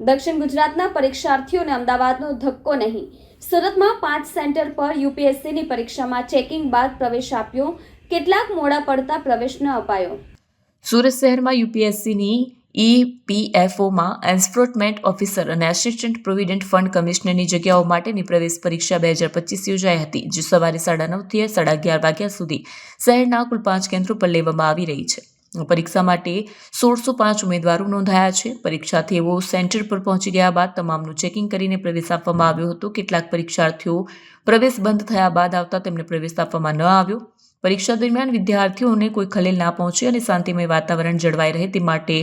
દક્ષિણ ગુજરાતના પરીક્ષાર્થીઓને અમદાવાદનો ધક્કો નહીં. સુરતમાં પાંચ સેન્ટર પર યુપીએસસીની પરીક્ષામાં ચેકિંગ બાદ પ્રવેશ આપ્યો. કેટલાક મોડા પડતા પ્રવેશ ન અપાયો. સુરત શહેરમાં યુપીએસસીની ઈપીએફઓમાં એન્ફોર્સમેન્ટ ઓફિસર અને આસિસ્ટન્ટ પ્રોવિડન્ટ ફંડ કમિશનરની જગ્યાઓ માટેની પ્રવેશ પરીક્ષા બે હજાર પચીસ યોજાઈ હતી, જે સવારે સાડા નવથી સાડા અગિયાર વાગ્યા સુધી શહેરના કુલ પાંચ કેન્દ્રો પર લેવામાં આવી રહી છે. પરીક્ષા માટે સોળસો પાંચ ઉમેદવારો નોંધાયા છે. પરીક્ષાર્થીઓ સેન્ટર પર પહોંચી ગયા બાદ તમામનું ચેકિંગ કરીને પ્રવેશ આપવામાં આવ્યો હતો. કેટલાક પરીક્ષાર્થીઓ પ્રવેશ બંધ થયા બાદ આવતા તેમને પ્રવેશ આપવામાં ન આવ્યો. પરીક્ષા દરમિયાન વિદ્યાર્થીઓને કોઈ ખલેલ ના પહોંચે અને શાંતિમય વાતાવરણ જળવાઈ રહે તે માટે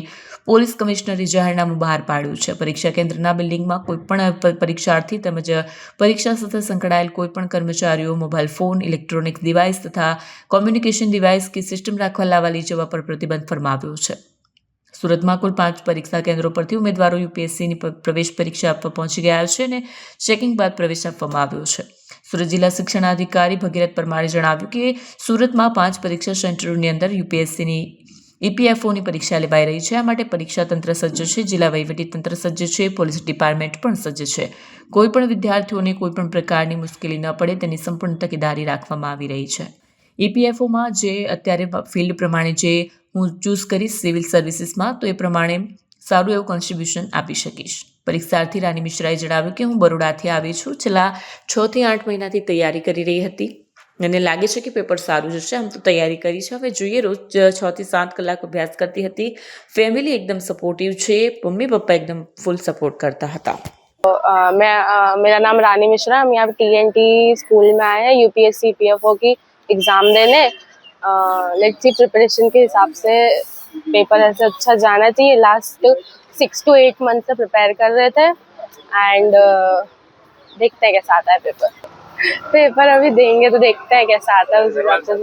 પોલીસ કમિશનરે જાહેરનામું બહાર પાડ્યું છે. પરીક્ષા કેન્દ્રના બિલ્ડિંગમાં કોઈપણ પરીક્ષાર્થી તેમજ પરીક્ષા સાથે સંકળાયેલ કોઈપણ કર્મચારીઓ, મોબાઈલ ફોન, ઇલેક્ટ્રોનિક ડિવાઇસ તથા કોમ્યુનિકેશન ડિવાઇસ કે સિસ્ટમ રાખવા લાવવા લઈ જવા પર પ્રતિબંધ ફરમાવ્યો છે. સુરતમાં કુલ પાંચ પરીક્ષા કેન્દ્રો પરથી ઉમેદવારો યુપીએસસીની પ્રવેશ પરીક્ષા આપવા પહોંચી ગયા છે અને ચેકિંગ બાદ પ્રવેશ આપવામાં આવ્યો છે. સુરત જિલ્લા શિક્ષણાધિકારી ભગીરથ પરમારે જણાવ્યું કે સુરતમાં પાંચ પરીક્ષા સેન્ટરોની અંદર યુપીએસસીની ઈપીએફઓની પરીક્ષા લેવાઈ રહી છે. આ માટે પરીક્ષા તંત્ર સજ્જ છે. જિલ્લા તંત્ર સજ્જ છે. પોલીસ ડિપાર્ટમેન્ટ પણ સજ્જ છે. કોઈપણ વિદ્યાર્થીઓને કોઈપણ પ્રકારની મુશ્કેલી ન પડે તેની સંપૂર્ણ તકેદારી રાખવામાં આવી રહી છે. ઈપીએફઓમાં જે અત્યારે ફિલ્ડ પ્રમાણે જે હું ચૂઝ કરીશ સિવિલ સર્વિસીસમાં તો એ પ્રમાણે સારું એવું કોન્ટ્રીબ્યુશન આપી શકીશ પરીક્ષાર્થી રાની મિશ્રાએ જણાવ્યું કે હું બરોડાથી આવી છું છેલ્લા છ થી આઠ મહિનાથી તૈયારી કરી રહી હતી મને લાગે છે કે પેપર સારું જશે આમ તો તૈયારી કરી છે હવે જોઈએ રોજ છ થી સાત કલાક અભ્યાસ કરતી હતી ફેમિલી એકદમ સપોર્ટિવ છે મમ્મી પપ્પા એકદમ ફૂલ સપોર્ટ કરતા હતા अ, मैं अ, मेरा नाम रानी मिश्रा हम यहाँ टी एन टी स्कूल में आए हैं यूपीएससी पीएफओ की एग्ज़ाम देने लेट्स सी प्रिपरेशन के हिसाब से पेपर ऐसे अच्छा जाना चाहिए। Last six two eight month से प्रिपेयर कर रहे थे एंड uh, देखते हैं कैसा आता है पेपर पेपर अभी देंगे तो देखते हैं कैसा आता है उस हिसाब से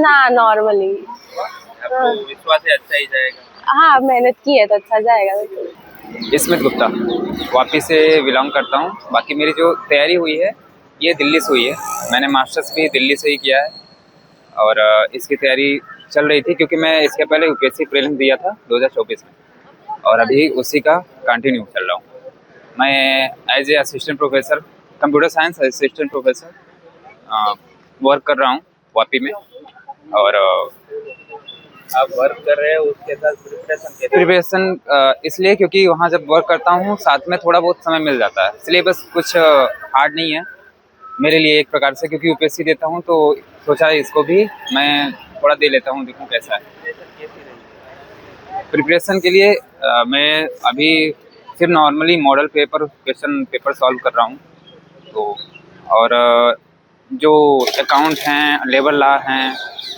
ना नॉर्मली आपको विश्वास है अच्छा ही जाएगा? हाँ मेहनत की है तो अच्छा जाएगा। इसमित गुप्ता वापी से बिलोंग करता हूँ। बाकी मेरी जो तैयारी हुई है ये दिल्ली से हुई है। मैंने मास्टर्स भी दिल्ली से ही किया है और इसकी तैयारी चल रही थी क्योंकि मैं इसके पहले यूपीएससी प्रीलिम्स दिया था 2024 में और अभी उसी का कंटिन्यू चल रहा हूँ। मैं as a assistant professor computer science assistant professor work कर रहा हूँ वापी में और आप वर्क कर रहे हो उसके साथ प्रिपरेशन प्रिपरेशन इसलिए क्योंकि वहाँ जब वर्क करता हूँ साथ में थोड़ा बहुत समय मिल जाता है। सिलेबस कुछ हार्ड नहीं है। मेरे लिए एक प्रकार से क्योंकि यूपीएससी देता हूँ तो सोचा इसको भी मैं थोड़ा दे लेता हूँ देखूँ कैसा है। प्रिपरेशन के लिए अ, मैं अभी सिर्फ़ normally model paper question paper solve कर रहा हूँ। तो और जो अकाउंट हैं लेबर लॉ हैं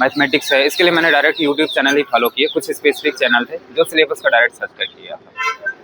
मैथमेटिक्स है इसके लिए मैंने डायरेक्ट यूट्यूब चैनल ही फॉलो किए कुछ स्पेसिफिक चैनल थे जो सिलेबस का डायरेक्ट सर्च कर किया